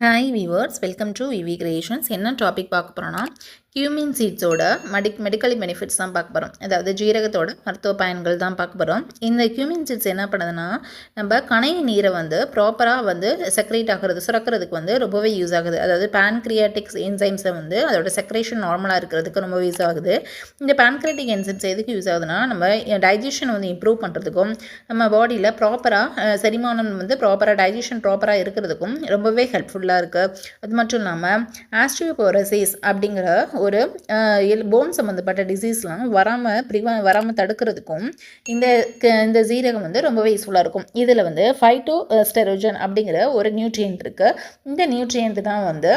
Hi viewers welcome to VV creations என்ன topic பார்க்க போகிறோன்னா கியூமின் சீட்ஸோட மெடிக் மெடிக்கல் பெனிஃபிட்ஸ் தான் பார்க்க போகிறோம் அதாவது ஜீரகத்தோட மருத்துவ பயன்கள் தான் பார்க்க போகிறோம் இந்த கியூமின் சீட்ஸ் என்ன பண்ணுதுன்னா நம்ம கணைய நீரை வந்து ப்ராப்பராக வந்து செக்ரேட் ஆகிறது சுரக்கிறதுக்கு வந்து ரொம்பவே யூஸ் ஆகுது. அதாவது பேன்க்ரியாட்டிக்ஸ் என்சைம்ஸை வந்து அதோட செக்ரேஷன் நார்மலாக இருக்கிறதுக்கு ரொம்ப யூஸ் ஆகுது. இந்த பேன்க்ரியாட்டிக் என்சைம்ஸ் எதுக்கு யூஸ் ஆகுதுன்னா நம்ம டைஜஷன் வந்து இம்ப்ரூவ் பண்ணுறதுக்கும் நம்ம பாடியில் ப்ராப்பராக செரிமானம் வந்து ப்ராப்பராக டைஜஷன் ப்ராப்பராக இருக்கிறதுக்கும் ரொம்பவே ஹெல்ப்ஃபுல்லாக இருக்குது அது மட்டும் இல்லாமல் ஆஸ்ட்ரியோபோரசிஸ் அப்படிங்கிற ஒரு போன் சம்மந்தப்பட்ட டிசீஸ்லாம் வராமல் ப்ரிவ வராமல் தடுக்கிறதுக்கும் இந்த இந்த ஜீரகம் வந்து ரொம்பவே யூஸ்ஃபுல்லாக இருக்கும். இதில் வந்து ஃபைட்டோ ஸ்டெரோஜன் அப்படிங்கிற ஒரு நியூட்ரியன்ட் இருக்குது இந்த நியூட்ரியன்ட் தான் வந்து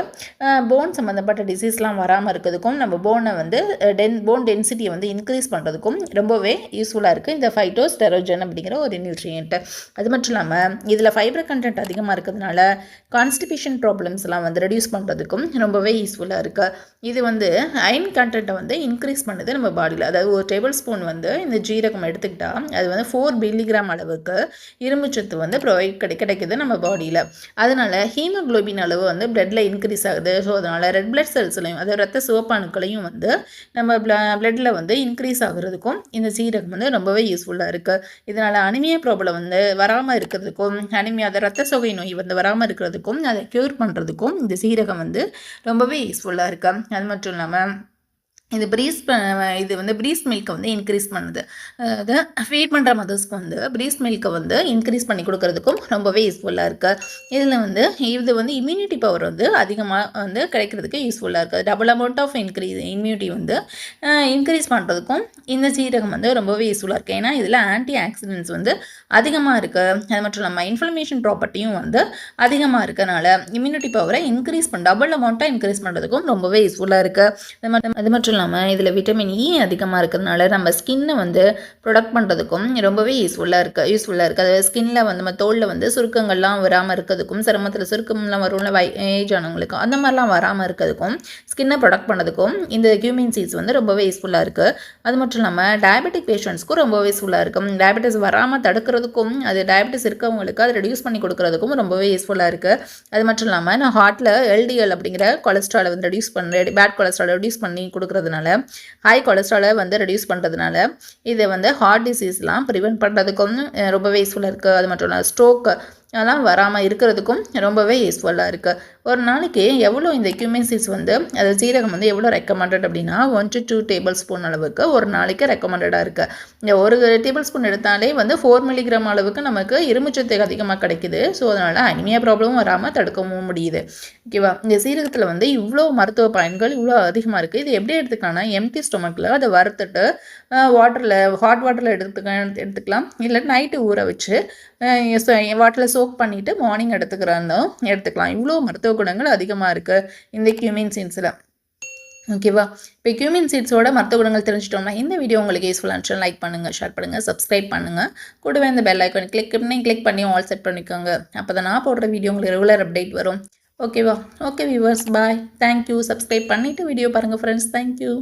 போன் சம்மந்தப்பட்ட டிசீஸ்லாம் வராமல் இருக்கிறதுக்கும் நம்ம போனை வந்து டென் போன் டென்சிட்டியை வந்து இன்க்ரீஸ் பண்ணுறதுக்கும் ரொம்பவே யூஸ்ஃபுல்லாக இருக்குது இந்த ஃபைட்டோ ஸ்டெரோஜன் அப்படிங்கிற ஒரு நியூட்ரியன்ட் அது மட்டும் இல்லாமல் இதில் ஃபைபர் கண்டென்ட் அதிகமாக இருக்கிறதுனால கான்ஸ்டிபேஷன் ப்ராப்ளம்ஸ்லாம் வந்து ரெடியூஸ் பண்ணுறதுக்கும் ரொம்பவே யூஸ்ஃபுல்லாக இருக்குது இது வந்து அயன் கண்டென்ட்டை வந்து இன்க்ரீஸ் பண்ணுது நம்ம பாடியில் அதாவது ஒரு டேபிள் ஸ்பூன் வந்து இந்த ஜீரகம் எடுத்துக்கிட்டால் அது வந்து ஃபோர் மில்லிகிராம் அளவுக்கு இரும்புச்சத்து வந்து ப்ரொவைட் கிடை கிடைக்குது நம்ம பாடியில் அதனால் ஹீமோக்ளோபின் அளவு வந்து பிளட்டில் இன்க்ரீஸ் ஆகுது. ஸோ அதனால் ரெட் பிளட் செல்ஸ்லையும் அதாவது ரத்த சிவப்பாணுக்களையும் வந்து நம்ம பிளட்டில் வந்து இன்க்ரீஸ் ஆகுறதுக்கும் இந்த சீரகம் வந்து ரொம்பவே யூஸ்ஃபுல்லாக இருக்குது இதனால் அனிமியா ப்ராப்ளம் வந்து வராமல் இருக்கிறதுக்கும் அனிமியா அதை ரத்த சோகை நோய் வந்து வராமல் இருக்கிறதுக்கும் அதை க்யூர் பண்ணுறதுக்கும் இந்த சீரகம் வந்து ரொம்பவே யூஸ்ஃபுல்லாக இருக்குது அது மட்டும் இல்லாமல் இது ப்ரீஸ் இது வந்து ப்ரீஸ் மில்க்கை வந்து இன்க்ரீஸ் பண்ணுது. அது ஃபீட் பண்ணுற மதர்ஸ்க்கு வந்து ப்ரீஸ் மில்க்கை வந்து இன்க்ரீஸ் பண்ணி கொடுக்கறதுக்கும் ரொம்பவே யூஸ்ஃபுல்லாக இருக்குது இதில் வந்து இது வந்து இம்யூனிட்டி பவர் வந்து அதிகமாக வந்து கிடைக்கிறதுக்கு யூஸ்ஃபுல்லாக இருக்குது double amount of increase immunity வந்து இன்க்ரீஸ் பண்ணுறதுக்கும் இந்த சீரகம் வந்து ரொம்பவே யூஸ்ஃபுல்லாக இருக்குது ஏன்னா இதில் ஆன்டி ஆக்சிடென்ட்ஸ் வந்து அதிகமாக இருக்குது அது மட்டும் இல்லாமல் இன்ஃப்ளமேஷன் ப்ராப்பர்ட்டியும் வந்து அதிகமாக இருக்கனால இம்யூனிட்டி பவரை இன்க்ரீஸ் பண்ண டபுள் அமௌண்ட்டாக இன்க்ரீஸ் பண்ணுறதுக்கும் ரொம்பவே யூஸ்ஃபுல்லாக இருக்குது அது மட்டும் இல்லாமல் இதில் விட்டமின் இ e அதிகமாக இருக்கிறதுனால நம்ம ஸ்கின்னை வந்து ப்ரொடக்ட் பண்ணுறதுக்கும் ரொம்பவே யூஸ்ஃபுல்லாக இருக்குது யூஸ்ஃபுல்லாக இருக்குது அதாவது ஸ்கின்னில் வந்து நம்ம தோலில் வந்து சுருக்கங்கள்லாம் வராமல் இருக்கிறதுக்கும் சிரமத்தில் சுருக்கம்லாம் வரும்ல வை ஏஜ் ஆனவங்களுக்கும் அந்த மாதிரிலாம் வராமல் இருக்கிறதுக்கும் ஸ்கின்னை ப்ரொடக்ட் பண்ணதுக்கும் இந்த கியூமின் சீட்ஸ் வந்து ரொம்பவே யூஸ்ஃபுல்லாக இருக்குது அது மட்டும் இல்லாமல் டயபெட்டிக் பேஷண்ட்ஸ்க்கும் ரொம்பவே யூஸ்ஃபுல்லாக இருக்கும். டயபெட்டிஸ் வராமல் தடுக்கிறதுக்கும் அது டயபெட்டிஸ் இருக்கவங்களுக்கு அதை ரெடியூஸ் பண்ணி கொடுக்குறதுக்கும் ரொம்பவே யூஸ்ஃபுல்லாக இருக்குது அது மட்டும் இல்லாமல் நான் ஹார்ட்டில் எல்டிஎல் அப்படிங்கிற கொலஸ்ட்ராலை வந்து ரெடியூஸ் பண்ண பேட் கொலஸ்ட்ராலை ரெடியூஸ் பண்ணி கொடுக்குறது பண்ணுறதுனால ஹை கொலஸ்ட்ராலை வந்து ரெடியூஸ் பண்ணுறதுனால இதை வந்து ஹார்ட் டிசீஸ்லாம் ப்ரிவெண்ட் பண்ணுறதுக்கும் ரொம்பவே யூஸ்ஃபுல்லாக இருக்குது அது மட்டும் இல்லை ஸ்ட்ரோக்கு அதெல்லாம் வராமல் இருக்கிறதுக்கும் ரொம்பவே யூஸ்ஃபுல்லாக இருக்குது ஒரு நாளைக்கு எவ்வளோ இந்த கியூமின் வந்து அது சீரகம் வந்து எவ்வளோ ரெக்கமெண்டட் அப்படின்னா one to two tablespoon அளவுக்கு ஒரு நாளைக்கு ரெக்கமெண்டடாக இருக்குது இந்த ஒரு டேபிள் ஸ்பூன் எடுத்தாலே வந்து ஃபோர் மில்லிகிராம் அளவுக்கு நமக்கு இரும்புச்சத்து அதிகமாக கிடைக்குது. ஸோ அதனால் அனிமியா ப்ராப்ளமும் வராமல் தடுக்கவும் முடியுது. ஓகேவா இந்த சீரகத்தில் வந்து இவ்வளோ மருத்துவ பயன்கள் இவ்வளோ அதிகமாக இருக்குது இது எப்படி எடுத்துக்கலாம்னா எம்டி ஸ்டொமக்கில் அதை வறுத்துட்டு வாட்டரில் ஹாட் வாட்டரில் எடுத்துக்க எடுத்துக்கலாம். இல்லை நைட்டு ஊற வச்சு வாட்டரில் சோக் பண்ணிவிட்டு மார்னிங் எடுத்துக்கிறாங்க எடுத்துக்கலாம். இவ்வளோ மருத்துவ குணங்கள் அதிகமாக இருக்குது இந்த கியூமின் சீன்ஸில் ஓகேவா இப்போ கியூமின் சீட்ஸோட மற்ற குணங்கள் தெரிஞ்சிட்டோம்னா இந்த வீடியோ உங்களுக்கு யூஸ்ஃபுல்லாக லைக் பண்ணுங்கள் ஷேர் பண்ணுங்கள் சப்ஸ்கிரைப் பண்ணுங்கள் கூடவே இந்த பெல் ஐக்கான் கிளிக் பண்ணி கிளிக் பண்ணி ஆல் செட் பண்ணிக்கோங்க. அப்போ தான் நான் போடுற வீடியோ உங்களுக்கு ரெகுலர் அப்டேட் வரும். ஓகேவா okay viewers bye thank you subscribe பண்ணிவிட்டு வீடியோ பாருங்கள் ஃப்ரெண்ட்ஸ் தேங்க்யூ